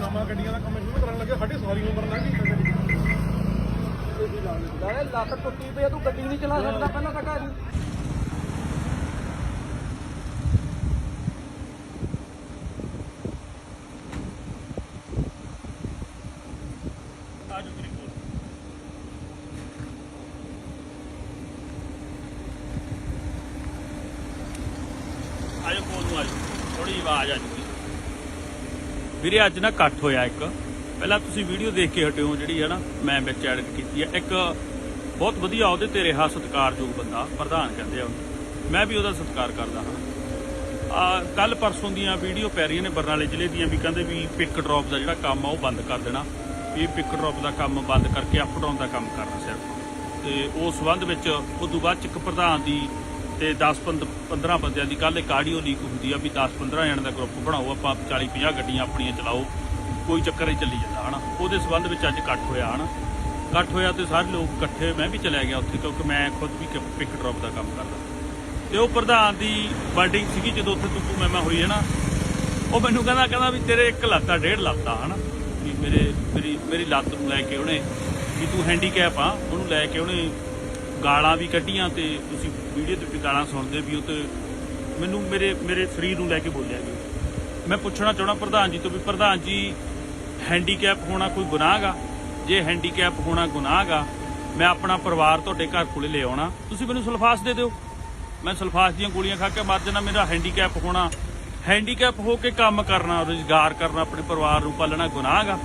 ਨਵਾਂ ਗੱਡੀਆਂ ਦਾ। ਕੰਮ ਸ਼ੁਰੂ ਕਰਨ ਲੱਗੇ ਸਾਡੀ ਸਵਾਰੀ ਉਮਰ ਲੰਘ ਗਈ ਨਾਲੇ ਲੱਤ ਟੁੱਟੀ ਪਈ ਤੂੰ ਗੱਡੀ ਨਹੀਂ ਚਲਾ ਸਕਦਾ, ਪਹਿਲਾਂ ਤਾਂ ਘਰ ਆਜੋ ਤੇਰੀ ਕੋਲ ਆਜੋ ਕੋਲ ਨੂੰ ਆਜੋ ਥੋੜੀ ਆਵਾਜ਼ ਆ ਜੂਗੀ ਵੀਰੇ, ਅੱਜ ਨਾ ਇਕੱਠ ਹੋਇਆ ਇੱਕ। ਪਹਿਲਾਂ ਤੁਸੀਂ ਵੀਡੀਓ ਦੇਖ ਕੇ ਹਟਿਓ, ਜਿਹੜੀ ਹੈ ਨਾ ਮੈਂ ਵਿੱਚ ਐਡਿਟ ਕੀਤੀ ਹੈ ਇੱਕ ਬਹੁਤ ਵਧੀਆ, ਉਹਦੇ ਤੇ ਰਿਹਾ ਸਤਿਕਾਰਯੋਗ ਬੰਦਾ, ਪ੍ਰਧਾਨ ਕਹਿੰਦੇ ਆ ਉਹਨੂੰ। ਮੈਂ ਵੀ ਉਹਦਾ ਸਤਿਕਾਰ ਕਰਦਾ ਹਾਂ। ਆ ਕੱਲ ਪਰਸੋਂ ਦੀਆਂ ਵੀਡੀਓ ਪੈ ਰਹੀਆਂ ਨੇ ਬਰਨਾਲੇ ਜ਼ਿਲ੍ਹੇ ਦੀਆਂ, ਵੀ ਕਹਿੰਦੇ ਵੀ ਪਿਕ ਡ੍ਰੌਪ ਦਾ ਜਿਹੜਾ ਕੰਮ ਆ, ਉਹ ਬੰਦ ਕਰ ਦੇਣਾ। ਵੀ ਪਿਕ ਡ੍ਰੌਪ ਦਾ ਕੰਮ ਬੰਦ ਕਰਕੇ ਅਪ ਡਾਊਨ ਦਾ ਕੰਮ ਕਰਨਾ ਸਿਰਫ। ਤੇ ਉਸ ਸੰਬੰਧ ਵਿੱਚ, ਉਦੋਂ ਬਾਅਦ ਚ ਇੱਕ ਪ੍ਰਧਾਨ ਦੀ ਤੇ 10 15 ਬੰਦਿਆਂ ਦੀ ਕੱਲ ਇੱਕ ਆਡੀਓ ਲੀਕ ਹੁੰਦੀ ਆ ਵੀ 10 15 ਜਣਿਆਂ ਦਾ ਗਰੁੱਪ ਬਣਾਓ, ਆਪਾਂ 40 50 ਗੱਡੀਆਂ ਆਪਣੀਆਂ ਚਲਾਓ, ਕੋਈ ਚੱਕਰ ਹੀ ਚੱਲੀ ਜਾਂਦਾ, ਹਨਾ? ਉਹਦੇ ਸੰਬੰਧ ਵਿੱਚ ਅੱਜ ਇਕੱਠ ਹੋਇਆ, ਹਨਾ? ਇਕੱਠ ਹੋਇਆ ਤੇ ਸਾਰੇ ਲੋਕ ਇਕੱਠੇ ਹੋਏ। ਮੈਂ ਵੀ ਚਲਿਆ ਗਿਆ ਉੱਥੇ ਕਿਉਂਕਿ ਮੈਂ ਖੁਦ ਵੀ ਪਿਕ ਡ੍ਰੌਪ ਦਾ ਕੰਮ ਕਰਦਾ। ਤੇ ਉਹ ਪ੍ਰਧਾਨ ਦੀ ਵਰਡਿੰਗ ਸੀਗੀ, ਜਦੋਂ ਉੱਥੇ ਤੁੱਕੂ ਮੈਮਾ ਹੋਈ ਹੈ ਨਾ ਉਹ ਮੈਨੂੰ ਕਹਿੰਦਾ ਕਹਿੰਦਾ ਵੀ ਤੇਰੇ ਇੱਕ ਲੱਤ ਆ, ਡੇਢ ਲੱਤ ਆ, ਹਨਾ? ਵੀ ਮੇਰੇ, ਮੇਰੀ ਮੇਰੀ ਲੱਤ ਨੂੰ ਲੈ ਕੇ ਉਹਨੇ, ਵੀ ਤੂੰ ਹੈਂਡੀਕੈਪ ਆ, ਉਹਨੂੰ ਲੈ ਕੇ ਉਹਨੇ ਗਾਲਾਂ ਵੀ ਕੱਢੀਆਂ ਤੇ ਤੁਸੀਂ ਵੀਡੀਓ ਤੇ ਵੀ ਗਾਲਾਂ ਸੁਣਦੇ ਵੀ ਉਹ ਤੇ ਮੈਨੂੰ ਮੇਰੇ ਮੇਰੇ ਸਰੀਰ ਨੂੰ ਲੈ ਕੇ ਬੋਲਿਆ ਵੀ ਮੈਂ ਪੁੱਛਣਾ ਚਾਹਣਾ ਪ੍ਰਧਾਨ ਜੀ ਤੋਂ ਵੀ ਪ੍ਰਧਾਨ ਜੀ ਹੈਂਡੀਕੈਪ ਹੋਣਾ ਕੋਈ ਗੁਨਾਹ ਗਾ ਜੇ ਹੈਂਡੀਕੈਪ ਹੋਣਾ ਗੁਨਾਹ ਗਾ ਮੈਂ ਆਪਣਾ ਪਰਿਵਾਰ ਤੁਹਾਡੇ ਘਰ ਕੋਲੇ ਲੈ ਆਉਣਾ। ਤੁਸੀਂ ਮੈਨੂੰ ਸਲਫਾਸ ਦੇ ਦਿਓ। ਮੈਂ ਸਲਫਾਸ ਦੀਆਂ ਗੋਲੀਆਂ ਖਾ ਕੇ ਮਰ ਜਾਣਾ, ਮੇਰਾ ਹੈਂਡੀਕੈਪ ਹੋਣਾ। ਹੈਂਡੀਕੈਪ ਹੋ ਕੇ ਕੰਮ ਕਰਨਾ, ਰੁਜ਼ਗਾਰ ਕਰਨਾ, ਆਪਣੇ ਪਰਿਵਾਰ ਨੂੰ ਪਾਲਣਾ ਗੁਨਾਹਗਾ।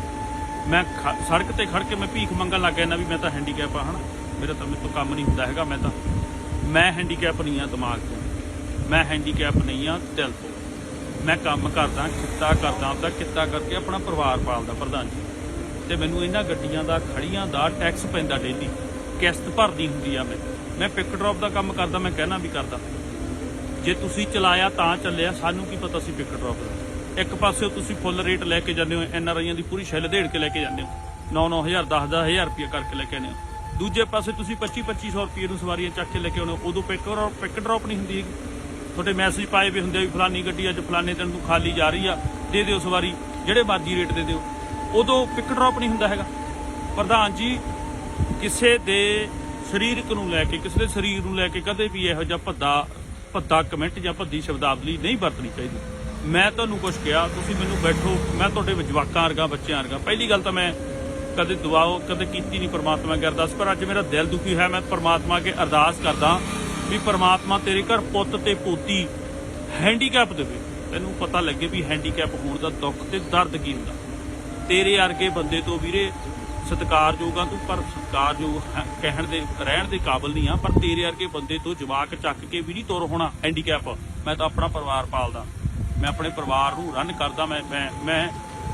ਮੈਂ ਖ- ਸੜਕ ਤੇ ਖੜ ਕੇ ਮੈਂ ਭੀਖ ਮੰਗਣ ਲੱਗ ਗਿਆ ਨਾ ਵੀ ਮੈਂ ਤਾਂ ਹੈਂਡੀਕੈਪ ਆ, ਹਨਾ? ਮੇਰਾ ਤਾਂ ਮੇਰੇ ਤੋਂ ਕੰਮ ਨਹੀਂ ਹੁੰਦਾ ਹੈਗਾ, ਮੈਂ ਤਾਂ, ਮੈਂ ਹੈਂਡੀਕੈਪ ਨਹੀਂ ਆ ਦਿਮਾਗ ਤੋਂ। ਮੈਂ ਹੈਂਡੀਕੈਪ ਨਹੀਂ ਆ ਦਿਲ ਤੋਂ। ਮੈਂ ਕੰਮ ਕਰਦਾ ਕਿੱਤਾ ਕਰਦਾ, ਆਪਦਾ ਕਿੱਤਾ ਕਰਕੇ ਆਪਣਾ ਪਰਿਵਾਰ ਪਾਲਦਾ ਪ੍ਰਧਾਨ ਜੀ। ਤੇ ਮੈਨੂੰ ਇਹਨਾਂ ਗੱਡੀਆਂ ਦਾ ਖੜੀਆਂ ਦਾ ਟੈਕਸ ਪੈਂਦਾ ਡੇਲੀ ਕਿਸ਼ਤ ਭਰਦੀ ਹੁੰਦੀ ਆ ਮੈਂ। ਮੈਂ ਪਿਕ ਡ੍ਰੌਪ ਦਾ ਕੰਮ ਕਰਦਾ, ਮੈਂ ਕਹਿਣਾ ਵੀ ਕਰਦਾ। ਜੇ ਤੁਸੀਂ ਚਲਾਇਆ ਤਾਂ ਚੱਲਿਆ, ਸਾਨੂੰ ਕੀ ਪਤਾ ਸੀ ਪਿਕ ਡ੍ਰੌਪ ਦਾ। ਇੱਕ ਪਾਸੇ ਤੁਸੀਂ ਫੁੱਲ ਰੇਟ ਲੈ ਕੇ ਜਾਂਦੇ ਹੋ, ਐਨ ਆਰ ਆਈਆਂ ਦੀ ਪੂਰੀ ਛਿੱਲ ਦੇੜ ਕੇ ਲੈ ਕੇ ਜਾਂਦੇ ਹੋ। 9-9000 10-10000 ਰੁਪਏ ਕਰਕੇ ਲੈ ਕੇ ਆਉਂਦੇ ਹੋ। ਦੂਜੇ ਪਾਸੇ ਤੁਸੀਂ 25-2500 ਰੁਪਏ ਨੂੰ ਸਵਾਰੀਆਂ ਚੱਕ ਕੇ ਲੈ ਕੇ ਆਉਂਦੇ ਹੋ ਉਦੋਂ ਪਿਕ ਪਿਕ ਡ੍ਰੌਪ ਨਹੀਂ ਹੁੰਦੀ ਹੈਗੀ। ਤੁਹਾਡੇ ਮੈਸੇਜ ਪਾਏ ਵੀ ਹੁੰਦੇ ਆ ਵੀ ਫਲਾਨੀ ਗੱਡੀ ਅੱਜ ਫਲਾਨੇ ਦਿਨ ਨੂੰ ਖਾਲੀ ਜਾ ਰਹੀ ਆ, ਦੇ ਦਿਓ ਸਵਾਰੀ, ਜਿਹੜੇ ਮਰਜ਼ੀ ਰੇਟ ਦੇ ਦਿਓ। ਉਦੋਂ ਪਿਕ ਡ੍ਰੌਪ ਨਹੀਂ ਹੁੰਦਾ ਹੈਗਾ। ਪ੍ਰਧਾਨ ਜੀ, ਕਿਸੇ ਦੇ ਸਰੀਰਕ ਨੂੰ ਲੈ ਕੇ, ਕਿਸੇ ਦੇ ਸਰੀਰ ਨੂੰ ਲੈ ਕੇ ਕਦੇ ਵੀ ਇਹੋ ਜਿਹਾ ਭੱਦਾ ਭੱਦਾ ਕਮੈਂਟ ਜਾਂ ਭੱਦੀ ਸ਼ਬਦਾਵਲੀ ਨਹੀਂ ਵਰਤਣੀ ਚਾਹੀਦੀ। ਮੈਂ ਤੁਹਾਨੂੰ ਕੁਝ ਕਿਹਾ, ਤੁਸੀਂ ਮੈਨੂੰ ਬੈਠੋ, ਮੈਂ ਤੁਹਾਡੇ ਜਵਾਕਾਂ ਵਰਗਾ, ਬੱਚਿਆਂ ਵਰਗਾ। ਪਹਿਲੀ ਗੱਲ ਤਾਂ ਮੈਂ ਕਦੇ ਦੁਆ ਕਦੇ ਕੀਤੀ ਨਹੀਂ ਪਰਮਾਤਮਾ ਅੱਗੇ ਅਰਦਾਸ। ਪਰ ਅੱਜ ਮੇਰਾ ਦਿਲ ਦੁਖੀ ਹੈ ਮੈਂ ਪ੍ਰਮਾਤਮਾ ਅੱਗੇ ਅਰਦਾਸ ਕਰਦਾ ਵੀ ਪਰਮਾਤਮਾ ਤੇਰੇ ਘਰ ਪੁੱਤ ਤੇ ਪੋਤੀ ਹੈਂਡੀਕੈਪ ਦੇਵੇ। ਤੈਨੂੰ ਪਤਾ ਲੱਗੇ ਵੀ ਹੈਂਡੀਕੈਪ ਹੋਣ ਦਾ ਦੁੱਖ ਤੇ ਦਰਦ ਕੀ ਹੁੰਦਾ। ਤੇਰੇ ਵਰਗੇ ਬੰਦੇ ਤੋਂ ਵੀਰੇ ਸਤਿਕਾਰਯੋਗ ਆ ਤੂੰ, ਪਰ ਸਤਿਕਾਰਯੋਗ ਕਹਿਣ ਦੇ, ਰਹਿਣ ਦੇ ਕਾਬਿਲ ਨਹੀਂ ਆ। ਪਰ ਤੇਰੇ ਵਰਗੇ ਬੰਦੇ ਤੋਂ ਜਵਾਕ ਚੱਕ ਕੇ ਵੀ ਨਹੀਂ ਤੁਰ ਹੋਣਾ ਹੈਂਡੀਕੈਪ ਮੈਂ ਤਾਂ ਆਪਣਾ ਪਰਿਵਾਰ ਪਾਲਦਾ। ਮੈਂ ਆਪਣੇ ਪਰਿਵਾਰ ਨੂੰ ਰਨ ਕਰਦਾ ਮੈਂ ਮੈਂ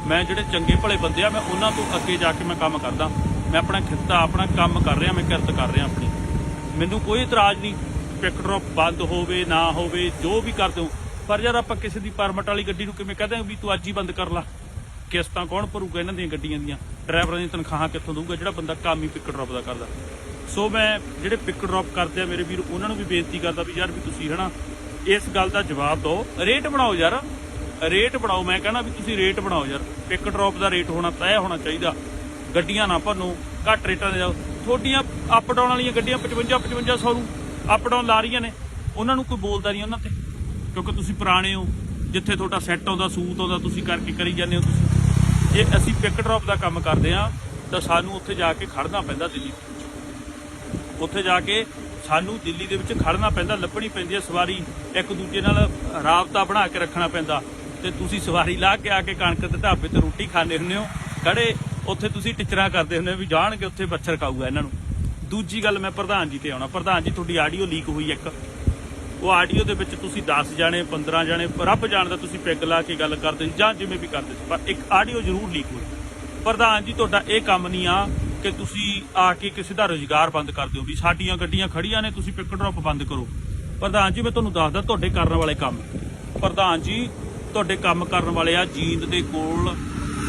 ਮੈਂ ਜਿਹੜੇ ਚੰਗੇ ਭਲੇ ਬੰਦੇ ਆ, ਮੈਂ ਉਹਨਾਂ ਤੋਂ ਅੱਗੇ ਜਾ ਕੇ ਮੈਂ ਕੰਮ ਕਰਦਾ। ਮੈਂ ਆਪਣਾ ਖਿੱਤਾ, ਆਪਣਾ ਕੰਮ ਕਰ ਰਿਹਾ, ਮੈਂ ਕਿਰਤ ਕਰ ਰਿਹਾ ਆਪਣੀ। ਮੈਨੂੰ ਕੋਈ ਇਤਰਾਜ਼ ਨਹੀਂ ਪਿਕ ਡ੍ਰੌਪ ਬੰਦ ਹੋਵੇ, ਨਾ ਹੋਵੇ, ਜੋ ਵੀ ਕਰ ਦਿਓ ਪਰ ਯਾਰ ਆਪਾਂ ਕਿਸੇ ਦੀ ਪਰਮਿਟ ਵਾਲੀ ਗੱਡੀ ਨੂੰ ਕਿਵੇਂ ਕਹਦੇ ਵੀ ਤੂੰ ਅੱਜ ਹੀ ਬੰਦ ਕਰ ਲਾ? ਕਿਸ਼ਤਾਂ ਕੌਣ ਭਰੂਗਾ ਇਹਨਾਂ ਦੀਆਂ ਗੱਡੀਆਂ ਦੀਆਂ? ਡਰਾਈਵਰਾਂ ਦੀਆਂ ਤਨਖਾਹਾਂ ਕਿੱਥੋਂ ਦਊਗਾ ਜਿਹੜਾ ਬੰਦਾ ਕੰਮ ਹੀ ਪਿਕ ਡ੍ਰੌਪ ਦਾ ਕਰਦਾ? ਸੋ ਮੈਂ ਜਿਹੜੇ ਪਿਕ ਡ੍ਰੌਪ ਕਰਦੇ ਆ ਮੇਰੇ ਵੀਰ, ਉਹਨਾਂ ਨੂੰ ਵੀ ਬੇਨਤੀ ਕਰਦਾ ਵੀ ਯਾਰ ਵੀ ਤੁਸੀਂ ਹਨਾ, ਇਸ ਗੱਲ ਦਾ ਜਵਾਬ ਦਿਓ। ਰੇਟ ਬਣਾਓ ਯਾਰ। ਰੇਟ ਬਣਾਓ, ਮੈਂ ਕਹਿੰਦਾ ਵੀ ਤੁਸੀਂ ਰੇਟ ਬਣਾਓ ਯਾਰ। ਪਿਕ ਡ੍ਰੌਪ ਦਾ ਰੇਟ ਹੋਣਾ ਤੈਅ ਹੋਣਾ ਚਾਹੀਦਾ। ਗੱਡੀਆਂ ਨਾ ਭੰਨੋ, ਘੱਟ ਰੇਟਾਂ ਦੇ ਜਾਓ। ਤੁਹਾਡੀਆਂ ਅਪ ਡਾਊਨ ਵਾਲੀਆਂ ਗੱਡੀਆਂ 55 5500 ਨੂੰ ਅਪ ਡਾਊਨ ਲਾ ਰਹੀਆਂ ਨੇ। ਉਹਨਾਂ ਨੂੰ ਕੋਈ ਬੋਲਦਾ ਨਹੀਂ ਉਹਨਾਂ ਤੇ, ਕਿਉਂਕਿ ਤੁਸੀਂ ਪੁਰਾਣੇ ਹੋ। ਜਿੱਥੇ ਤੁਹਾਡਾ ਸੈੱਟ ਆਉਂਦਾ, ਸੂਤ ਆਉਂਦਾ, ਤੁਸੀਂ ਕਰਕੇ ਕਰੀ ਜਾਂਦੇ ਹੋ ਤੁਸੀਂ। ਜੇ ਅਸੀਂ ਪਿਕ ਡ੍ਰੌਪ ਦਾ ਕੰਮ ਕਰਦੇ ਆ ਤਾਂ ਸਾਨੂੰ ਉੱਥੇ ਜਾ ਕੇ ਖੜਨਾ ਪੈਂਦਾ ਦਿੱਲੀ ਉੱਥੇ ਜਾ ਕੇ ਸਾਨੂੰ ਦਿੱਲੀ ਦੇ ਵਿੱਚ ਖੜਨਾ ਪੈਂਦਾ, ਲੱਭਣੀ ਪੈਂਦੀ ਹੈ ਸਵਾਰੀ। ਇੱਕ ਦੂਜੇ ਨਾਲ ਰਾਬਤਾ ਬਣਾ ਕੇ ਰੱਖਣਾ ਪੈਂਦਾ। ਤੇ ਤੁਸੀਂ ਸਵਾਰੀ ਲਾ ਕੇ ਆ ਕੇ ਕਣਕ ਦੇ ਢਾਬੇ ਤੇ ਰੋਟੀ ਖਾਣੇ ਹੁੰਦੇ ਹੋ, ਖੜੇ ਉੱਥੇ ਤੁਸੀਂ ਟਿਚਰਾਂ ਕਰਦੇ ਹੁੰਦੇ ਹੋ ਵੀ ਜਾਣਗੇ ਉੱਥੇ ਬੱਚਰ ਖਾਊਗਾ ਇਹਨਾਂ ਨੂੰ। ਦੂਜੀ ਗੱਲ ਮੈਂ ਪ੍ਰਧਾਨ ਜੀ ਤੇ ਆਉਣਾ, ਪ੍ਰਧਾਨ ਜੀ ਤੁਹਾਡੀ ਆਡੀਓ ਲੀਕ ਹੋਈ ਇੱਕ। ਉਹ ਆਡੀਓ ਦੇ ਵਿੱਚ ਤੁਸੀਂ 10 ਜਾਣੇ 15 ਜਾਣੇ, ਰੱਬ ਜਾਣਦਾ ਤੁਸੀਂ ਪੈਗ ਲਾ ਕੇ ਗੱਲ ਕਰਦੇ ਸੀ ਜਾਂ ਜਿਵੇਂ ਵੀ ਕਰਦੇ ਸੀ, ਪਰ ਇੱਕ ਆਡੀਓ ਜ਼ਰੂਰ ਲੀਕ ਹੋਈ। ਪ੍ਰਧਾਨ ਜੀ, ਤੁਹਾਡਾ ਇਹ ਕੰਮ ਨਹੀਂ ਆ ਕਿ ਤੁਸੀਂ ਆ ਕੇ ਕਿਸੇ ਦਾ ਰੋਜ਼ਗਾਰ ਬੰਦ ਕਰ ਦਿਓ ਵੀ ਸਾਡੀਆਂ ਗੱਡੀਆਂ ਖੜੀਆਂ ਨੇ, ਤੁਸੀਂ ਪਿਕ ਡ੍ਰੌਪ ਬੰਦ ਕਰੋ। ਪ੍ਰਧਾਨ ਜੀ, ਮੈਂ ਤੁਹਾਨੂੰ ਦੱਸਦਾ ਤੁਹਾਡੇ ਕਰਨ ਵਾਲੇ ਕੰਮ। ਪ੍ਰਧਾਨ ਜੀ ਤੁਹਾਡੇ ਕੰਮ ਕਰਨ ਵਾਲੇ ਆ, ਜੀਂਦ ਦੇ ਕੋਲ,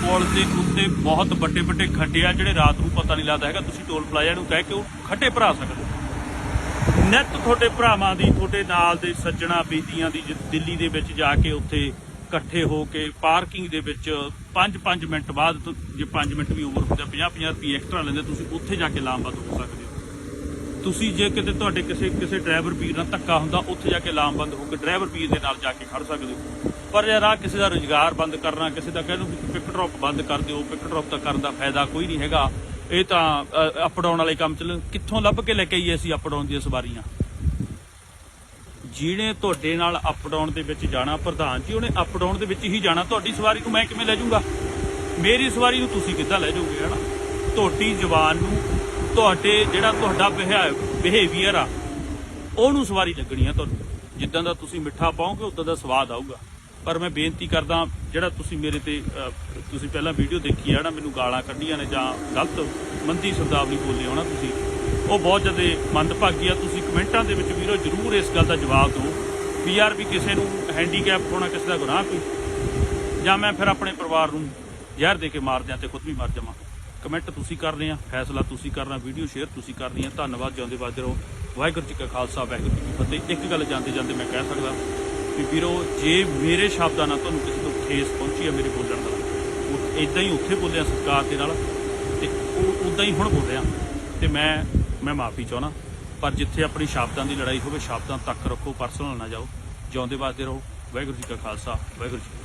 ਪੁਲ ਦੇ ਉੱਤੇ ਬਹੁਤ ਵੱਡੇ ਵੱਡੇ ਖੱਡੇ ਆ, ਜਿਹੜੇ ਰਾਤ ਨੂੰ ਪਤਾ ਨਹੀਂ ਲੱਗਦਾ ਹੈਗਾ, ਤੁਸੀਂ ਟੋਲ ਪਲਾਜ਼ਾ ਨੂੰ ਕਹਿ ਕੇ ਉਹ ਖੱਡੇ ਭਰਾ ਸਕਦੇ ਹੋ। ਨਿੱਤ ਤੁਹਾਡੇ ਭਰਾਵਾਂ ਦੀ, ਤੁਹਾਡੇ ਨਾਲ ਦੇ ਸੱਜਣਾ ਬੀਤੀਆਂ ਦੀ ਜ- ਦਿੱਲੀ ਦੇ ਵਿੱਚ ਜਾ ਕੇ ਉੱਥੇ ਇਕੱਠੇ ਹੋ ਕੇ ਪਾਰਕਿੰਗ ਦੇ ਵਿੱਚ 5-5 ਮਿੰਟ ਬਾਅਦ, ਜੇ 5 ਮਿੰਟ ਵੀ ਓਵਰ ਹੁੰਦੇ 50-50 ਰੁਪਏ ਐਕਸਟਰਾ ਲੈਂਦੇ, ਤੁਸੀਂ ਉੱਥੇ ਜਾ ਕੇ ਲਾਮਬੰਦ ਹੋ ਸਕਦੇ ਹੋ। ਤੁਸੀਂ ਜੇ ਕਿਤੇ ਤੁਹਾਡੇ ਕਿਸੇ ਕਿਸੇ ਡਰਾਈਵਰ ਵੀਰ ਨਾਲ ਧੱਕਾ ਹੁੰਦਾ, ਉੱਥੇ ਜਾ ਕੇ ਲਾਮਬੰਦ ਹੋ ਕੇ ਡਰਾਈਵਰ ਵੀਰ ਦੇ ਨਾਲ ਜਾ ਕੇ ਖੜ ਸਕਦੇ ਹੋ। ਪਰ ਯਾਰ ਆ ਕਿਸੇ ਦਾ ਰੁਜ਼ਗਾਰ ਬੰਦ ਕਰਨਾ, ਕਿਸੇ ਦਾ ਕਹਿੰਦੇ ਵੀ ਪਿਕ ਡ੍ਰੌਪ ਬੰਦ ਕਰ ਦਿਓ ਪਿਕ ਡ੍ਰੌਪ ਤਾਂ ਕਰਨ ਦਾ ਫਾਇਦਾ ਕੋਈ ਨਹੀਂ ਹੈਗਾ। ਇਹ ਤਾਂ ਅਪ ਡਾਊਨ ਵਾਲੇ ਕੰਮ ਚੱਲ ਕਿੱਥੋਂ ਲੱਭ ਕੇ ਲੈ ਕੇ ਆਈਏ ਅਸੀਂ ਅਪ ਡਾਊਨ ਦੀਆਂ ਸਵਾਰੀਆਂ? ਜਿਹਨੇ ਤੁਹਾਡੇ ਨਾਲ ਅਪ ਡਾਊਨ ਦੇ ਵਿੱਚ ਜਾਣਾ, ਪ੍ਰਧਾਨ ਜੀ, ਉਹਨੇ ਅਪ ਡਾਊਨ ਦੇ ਵਿੱਚ ਹੀ ਜਾਣਾ, ਤੁਹਾਡੀ ਸਵਾਰੀ ਨੂੰ ਮੈਂ ਕਿਵੇਂ ਲੈ ਜਾਊਂਗਾ? ਮੇਰੀ ਸਵਾਰੀ ਨੂੰ ਤੁਸੀਂ ਕਿੱਦਾਂ ਲੈ ਜਾਓਗੇ, ਹਨਾ? ਤੁਹਾਡੀ ਜ਼ਬਾਨ ਨੂੰ ਤੁਹਾਡੇ ਜਿਹੜਾ ਤੁਹਾਡਾ ਬਿਹੇਵੀਅਰ ਆ, ਉਹਨੂੰ ਸਵਾਰੀ ਲੱਗਣੀ ਆ ਤੁਹਾਨੂੰ। ਜਿੱਦਾਂ ਦਾ ਤੁਸੀਂ ਮਿੱਠਾ ਪਾਓਗੇ, ਉਦਾਂ ਦਾ ਸਵਾਦ ਆਊਗਾ। ਪਰ ਮੈਂ ਬੇਨਤੀ ਕਰਦਾ, ਜਿਹੜਾ ਤੁਸੀਂ ਮੇਰੇ ਤੇ ਤੁਸੀਂ ਪਹਿਲਾਂ ਵੀਡੀਓ ਦੇਖੀ ਆ ਨਾ, ਮੈਨੂੰ ਗਾਲਾਂ ਕੱਢੀਆਂ ਨੇ ਜਾਂ ਗਲਤ ਮੰਦੀ ਸ਼ਬਦਾਵਲੀ ਬੋਲੇ ਹੋਣਾ ਤੁਸੀਂ, ਉਹ ਬਹੁਤ ਜ਼ਿਆਦਾ ਮੰਦਭਾਗੀ ਆ। ਤੁਸੀਂ ਕਮੈਂਟਾਂ ਦੇ ਵਿੱਚ ਵੀਰੋ ਜਰੂਰ ਇਸ ਗੱਲ ਦਾ ਜਵਾਬ ਦਿਓ ਵੀ ਯਾਰ ਵੀ ਕਿਸੇ ਨੂੰ ਹੈਂਡੀਕੈਪ ਹੋਣਾ ਕਿਸੇ ਦਾ ਗੁਨਾਹ ਕੋਈ। ਜਾਂ ਮੈਂ ਫਿਰ ਆਪਣੇ ਪਰਿਵਾਰ ਨੂੰ ਜ਼ਹਿਰ ਦੇ ਕੇ ਮਾਰ ਦਿਆਂ ਤੇ ਖੁਦ ਵੀ ਮਰ ਜਾਵਾਂ। ਕਮੈਂਟ ਤੁਸੀਂ ਕਰਨੇ ਆ, ਫੈਸਲਾ ਤੁਸੀਂ ਕਰਨਾ, ਵੀਡੀਓ ਸ਼ੇਅਰ ਤੁਸੀਂ ਕਰਨੀ ਆ, ਧੰਨਵਾਦ, ਜਿਉਂਦੇ ਵੱਜਦੇ ਰਹੋ। ਵਾਹਿਗੁਰੂ ਜੀ ਕਾ ਖਾਲਸਾ, ਵਾਹਿਗੁਰੂ ਜੀ ਕੀ ਫਤਿਹ। ਇੱਕ ਗੱਲ ਜਾਂਦੇ ਜਾਂਦੇ ਮੈਂ ਕਹਿ ਸਕਦਾ ਵੀ ਵੀਰੋ, ਜੇ ਮੇਰੇ ਸ਼ਬਦਾਂ ਨਾਲ ਤੁਹਾਨੂੰ ਕਿਸੇ ਤੋਂ ਠੇਸ ਪਹੁੰਚੀ ਹੈ ਮੇਰੇ ਬੋਲਣ ਦਾ ਉਹ ਇਦਾਂ ਹੀ ਉੱਥੇ ਬੋਲਿਆ ਸਤਿਕਾਰ ਦੇ ਨਾਲ ਤੇ ਉਹ ਉਦਾਂ ਹੀ ਹੁਣ ਬੋਲਿਆ ਤੇ ਮੈਂ ਮੈਂ ਮਾਫੀ ਚਾਹਣਾ ਪਰ ਜਿੱਥੇ ਆਪਣੀ ਸ਼ਬਦਾਂ ਦੀ ਲੜਾਈ ਹੋਵੇ, ਸ਼ਬਦਾਂ ਤੱਕ ਰੱਖੋ ਪਰਸਨਲ ਨਾ ਜਾਓ, ਜਿਉਂਦੇ ਵਾਸਤੇ ਰਹੋ। ਵਾਹਿਗੁਰੂ ਜੀ ਕਾ ਖਾਲਸਾ, ਵਾਹਿਗੁਰੂ ਜੀ